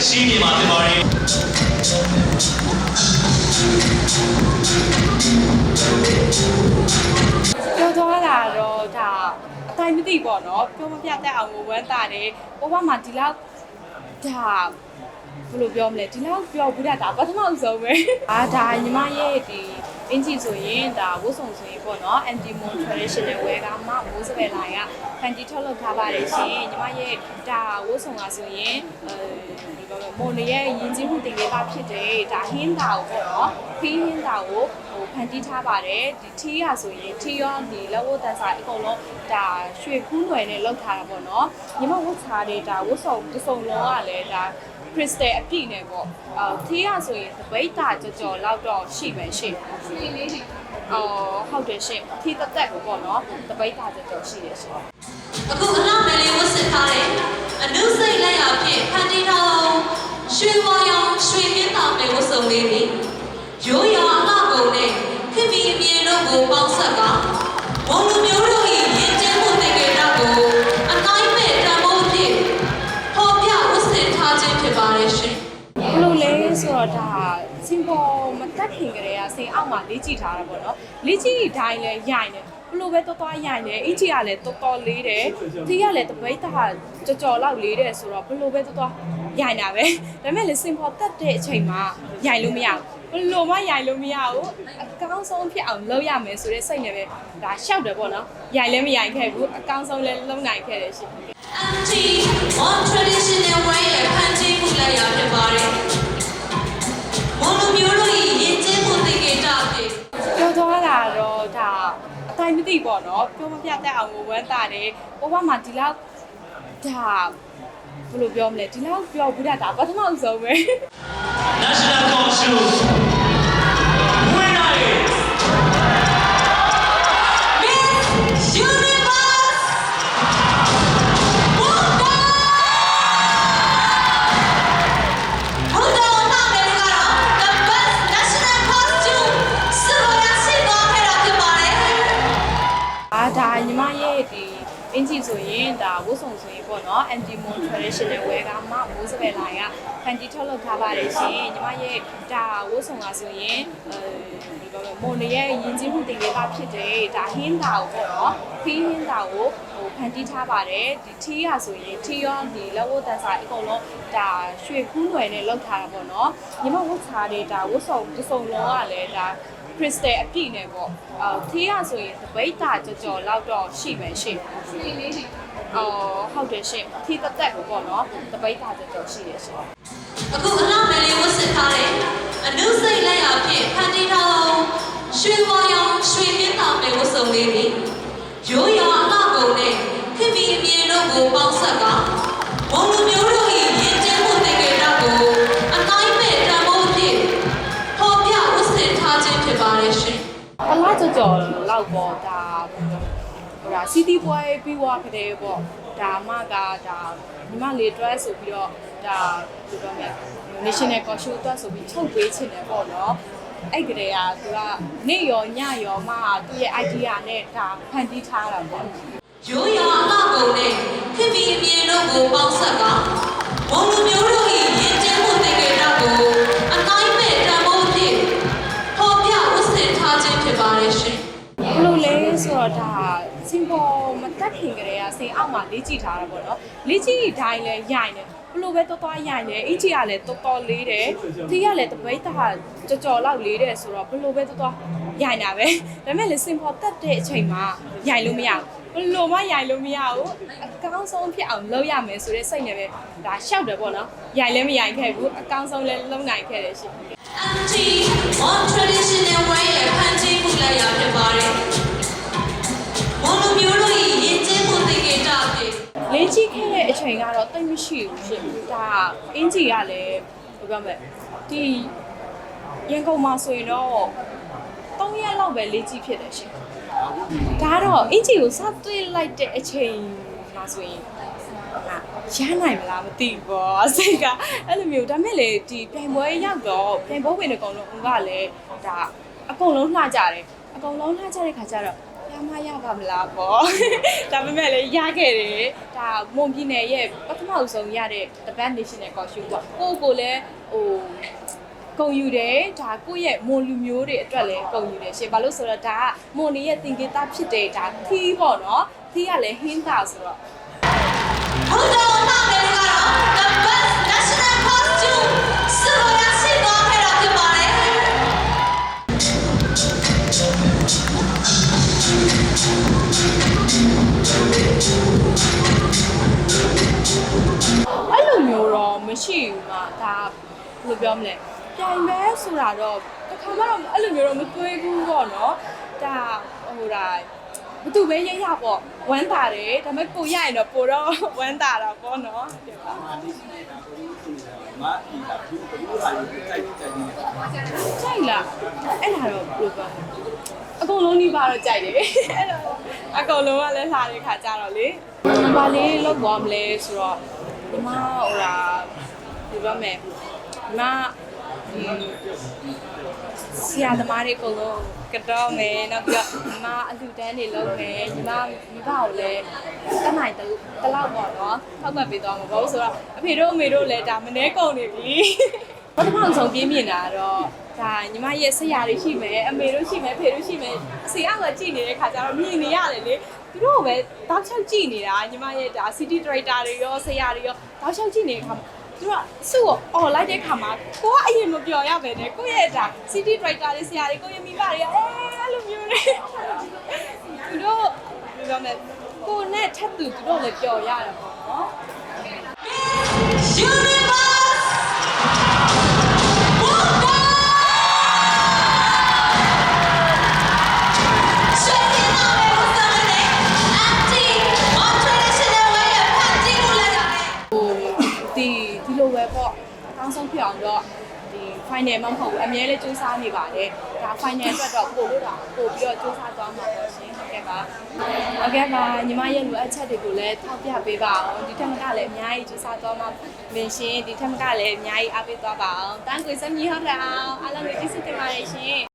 မှာဖြစ်ပါတယ်ပြောသွားတာတော့ဒါအတိုင်းမသိပေါ့နော်ပြောမပြတတ်အောင်ကိုဝမ်းတာတယ်ဘဝမှာဒီလောက်ဒါဘယ်လိုပြောမလဲဒီလောက်ပြောဘူးတာဒါပထမအဆုံးပဲအာဒါညီမရဲ့ဒီ အင်ဂျီဆိုရင်ဒါဝတ်ဆောင်ဆိုရင်ပေါ့နော် anti mon traditional wear ကမှမိုးစပယ်လိုင်းကဖန်တီထုတ်လုပ်ထားပါတယ်ရှင်ညီမရဲ့ဒါဝတ်ဆောင်ကဆိုရင်အဲဒီလိုမျိုးမွန်ရဲ့ယဉ်ကျေးမှုတင်လေးပါဖြစ်တယ်ဒါဟင်းတာကိုပေါ့နော်ခီးဟင်းတာကို ဟိုဖန်တီးထားပါတယ်ဒီထီးရဆိုရင်ထီးရောဒီလက်ဝတ်တန်စာအကုန်လုံးဒါရွှေခူးနွယ်နဲ့လောက်ထားတာပေါ့နော်ညီမဝတ်စားတဲ့ဒါဝတ်ဆောင်တစ်စုံလုံးကလည်းဒါ crystal အပြည့်နဲ့ပေါ့အာထီးရဆိုရင်တပိတ်တာကြော်ကြော်လောက်တော့ရှိပဲရှိရှိလေးနေအော်ဟုတ်တယ်ရှင်ထီးတက်တက်ကိုပေါ့နော်တပိတ်တာကြော်ကြော်ရှိတယ်ရှင်အခုအနောက်နယ်လေးဝတ်ဆင်ထား တော့ဒါစင်ပေါ်မတက်ခင်ကလေးကစိန်အောက်မှာလေးကြည့်ထားတာပေါ့နော်လေးကြည့်တိုင်းလဲရိုင်တယ်ဘလို့ပဲတော်တော်ရိုင်တယ်အင်ကြီးကလည်းတော်တော်လေးတယ်တီးကလည်းတပိတ်တာကြော်ကြော်လောက်လေးတယ်ဆိုတော့ဘလို့ပဲတော်တော်ရိုင်တာပဲဒါပေမဲ့လေစင်ပေါ်တက်တဲ့အချိန်မှာရိုင်လို့မရဘူးဘလို့မှရိုင်လို့မရဘူးအကောင်းဆုံးဖြစ်အောင်လုပ်ရမယ်ဆိုတဲ့စိတ်နဲ့ပဲဒါရှောက်တယ်ပေါ့နော်ရိုင်လည်းမရိုင်ခဲ့ဘူးအကောင်းဆုံးလည်းလုပ်နိုင်ခဲ့တယ်ရှင် anti on traditional way ရဲ့ဖန်တီးမှုလက်ရာဖြစ်ပါတယ်ဘုံလူ မျိုးတို့၏ရင်းကျင်းမှုတင်ကြတာဖြင့်ပြောသွားတာတော့ဒါအတိုင်းမသိပေါ့နော်ပြောမပြတတ်အောင်ကိုဝမ်းတာတယ်ဘဝမှာဒီလောက်ဒါဘယ်လိုပြောမလဲဒီလောက်ပြောဘူးတာဒါပထမအဆုံးပဲ National Consul winner is Miss ဒါညီမရဲ့ဒီအင်ဂျီဆိုရင်ဒါဝတ်ဆောင်ဆိုရင်ပေါ့နော် anti mon traditional wear ကမှမိုးစပယ်လိုင်းကဖန်တီထုတ်လုပ်ထားပါတယ်ရှင်ညီမရဲ့ဒါဝတ်ဆောင်ကဆိုရင်အဲဒီလိုမျိုးမွန်ရဲ့ယဉ်ကျေးမှုတင်လေးပါဖြစ်တယ်ဒါဟင်းတာကိုပေါ့နော်ခီးဟင်းတာကိုဟိုဖန်တီးထားပါတယ်ဒီထီးရဆိုရင်ထီးရောဒီလက်ဝတ်တန်စာအကုန်လုံးဒါရွှေခူးနွယ်နဲ့လောက်ထားတာပေါ့နော်ညီမဝတ်စားတဲ့ဒါဝတ်ဆောင်တစ်စုံလုံးကလည်းဒါ crystal အပြည့်နဲ့ပေါ့အာထီးရဆိုရင်တပိတ်တာကြော်ကြော်လောက်တော့ရှိပဲရှိရှိလေးနေအော်ဟုတ်တယ်ရှင်ထီးတက်တက်ကိုပေါ့နော်တပိတ်တာကြော်ကြော်ရှိတယ်ရှင်အခုအနောက်နယ်လေးဝတ်ဆင်ထားတဲ့အနုစိတ်လက်ရာဖြင့်ဖန်တီးထားသောရွှေဝါရောင်ရွှေမြင့်တာမယ်ဝတ်စုံလေးသည်ရိုးရာအလှကုန်နဲ့ခင်မီအမြင်တို့ကိုပေါင်းဆက်ကဘုံလူမျိုးတို့၏ ပါတယ်ရှင်အလားကြော်ကြော်လောက်ပေါ့ဒါဟိုဒါစီတီပွဲပြီးွားကြတဲ့ပေါ့ဒါမှကဒါညီမလေး dress ဆိုပြီးတော့ဒါဘယ်လိုပြောမလဲ national costume အတွက်ဆိုပြီးချုပ်ပေးချင်တယ်ပေါ့နော်အဲ့ကလေးကသူကနေ့ရောညရောမှသူ့ရဲ့ idea နဲ့ဒါဖန်တီးထားတာပေါ့ရိုးရာအလှကုန်နဲ့ခင်မီအမြင်တို့ကိုပေါင်းဆက်ကဘုံလူမျိုးတို့၏ရင်းကျင်းမှုတင်ကြတာကို တော့ဒါစင်ပေါ်မတက်ခင်ကလေးကစိန်အောက်မှာလေးကြည့်ထားတာပေါ့နော်လေးကြည့်တိုင်းလဲရိုင်တယ်ဘလို့ပဲတော်တော်ရိုင်တယ်အင်ကြီးကလည်းတော်တော်လေးတယ်တီးကလည်းတပိတ်တာကြော်ကြော်လောက်လေးတယ်ဆိုတော့ဘလို့ပဲတော်တော်ရိုင်တာပဲဒါပေမဲ့လေစင်ပေါ်တက်တဲ့အချိန်မှာရိုင်လို့မရဘူးဘလို့မှရိုင်လို့မရဘူးအကောင်းဆုံးဖြစ်အောင်လုပ်ရမယ်ဆိုတဲ့စိတ်နဲ့ပဲဒါရှောက်တယ်ပေါ့နော်ရိုင်လည်းမရိုင်ခဲ့ဘူးအကောင်းဆုံးလည်းလုပ်နိုင်ခဲ့တယ်ရှင် anti on traditional င့်လေးကြီးခဲ့တဲ့အချိန်ကတော့တိတ်မရှိဘူးရှင်ဒါအင်ဂျီကလည်းဘယ်ပြောမလဲဒီရန်ကုန်မှာဆိုရင်တော့3ရက်လောက်ပဲလေးကြီးဖြစ်တယ်ရှင်ဒါကတော့အင်ဂျီကိုစတွေ့လိုက်တဲ့အချိန်မှာဆိုရင်ဟာရမ်းနိုင်မလားမသိဘူးပေါ့အစိတ်ကအဲ့လိုမျိုးဒါမဲ့လေဒီပြိုင်ပွဲရောက်တော့ပြိုင်ပွဲဝင်တဲ့အကောင်လုံးကလည်းဒါအကုန်လုံးလှကြတယ်အကုန်လုံးလှကြတဲ့ခါကျတော့ပြ မရပါမလားပေါ့ဒါပေမဲ့လည်းရခဲ့တယ်ဒါမွန်ပြည်နယ်ရဲ့ပထမအဆုံးရတဲ့ The Band National Costume ပေါ့ကိုယ့်ကိုယ်လည်းဟိုကုံယူတယ်ဒါကိုယ့်ရဲ့မွန်လူမျိုးတွေအတွက်လည်းကုံယူတယ်ရှင်ဘာလို့ဆိုတော့ဒါကမွန်တွေရဲ့သင်္ကေတဖြစ်တဲ့ဒါသီးပေါ့နော်သီးကလည်းဟင်းတာဆိုတော့ဟုတ်တော့အနောက်မယ် မရှိဘူးမှာဒါဘယ်လိုပြောမလဲပြိုင်မဲဆိုတာတော့တစ်ခါမှတော့အဲ့လိုမျိုးတော့မတွေးဘူးပေါ့နော်ဒါဟိုဒါဘသူပဲရရပေါ့ဝမ်းတာတယ်ဒါပေမဲ့ကိုရရင်တော့ပိုတော့ဝမ်းတာတာပေါ့နော်ဒီပါမာလေးရှိနေတာကိုကြီးရှိနေတာမအီလာဘူးဘူးဟာယူကြိုက်ကြိုက်နေတာကြိုက်လားအဲ့ဒါတော့ဘယ်လိုပြောလဲအကုန်လုံးနှိပါတော့ကြိုက်တယ်အဲ့တော့အကုန်လုံးကလည်းလာတဲ့ခါကြတော့လေဘာလေးလောက်သွားမလဲဆိုတော့ဒီမှာဟိုလာဒီ ပြောမယ်ဒီမှာဒီဆရာသမားတွေအကုန်လုံးကတော့မယ်နောက်ပြီးတော့ဒီမှာအလူတန်းတွေလုပ်မယ်ဒီမှာမိဘကိုလည်းတက်နိုင်တလောက်ပေါ့နော်ထောက်ပတ်ပေးသွားမှာပေါ့ဆိုတော့အဖေတို့အမေတို့လည်းဒါမနှဲကုန်နေပြီပထမဆုံးပြင်းမြင်တာကတော့ဒါညီမရဲ့ဆရာတွေရှိမယ်အမေတို့ရှိမယ်ဖေတို့ရှိမယ်အစီအောက်ကကြည့်နေတဲ့ခါကျတော့မြင်နေရတယ်လေသူတို့ကပဲတောက်ချောက်ကြည့်နေတာညီမရဲ့ဒါ city director တွေရောဆရာတွေရောတောက်ချောက်ကြည့်နေတဲ့ခါမှာ သူတို့ကစုကိုអော်လိုက်တဲ့ခါမှာကိုကအရင်မပြောရပဲနဲ့ကိုယ့်ရဲ့ဒါ city director တွေဆရာတွေကိုယ့်ရဲ့မိဘတွေကအဲအဲ့လိုမျိုးလေသူတို့ဘယ်လိုလဲကိုနဲ့ထပ်သူသူတို့လည်းပြောရတယ်ပေါ့နော် universe အကောင်းဆုံးဖြစ်အောင်တော့ဒီ final မဟုတ်ဘူးအမြဲလေးစူးစမ်းနေပါတယ်ဒါ final အတွက်တော့ပို့လို့တာပို့ပြီးတော့စူးစမ်းသွားမှာပေါ့ရှင်ဟုတ်ကဲ့ပါဟုတ်ကဲ့ပါညီမရဲ့လိုအပ်ချက်တွေကိုလည်းထောက်ပြပေးပါအောင်ဒီထက်မကလည်းအများကြီးစူးစမ်းသွားမှာမင်းရှင်ဒီထက်မကလည်းအများကြီးအားပေးသွားပါအောင်တန်းကိုစမ်းမြီဟုတ်တယ်အောင်အားလုံးကိုကျေးဇူးတင်ပါတယ်ရှင်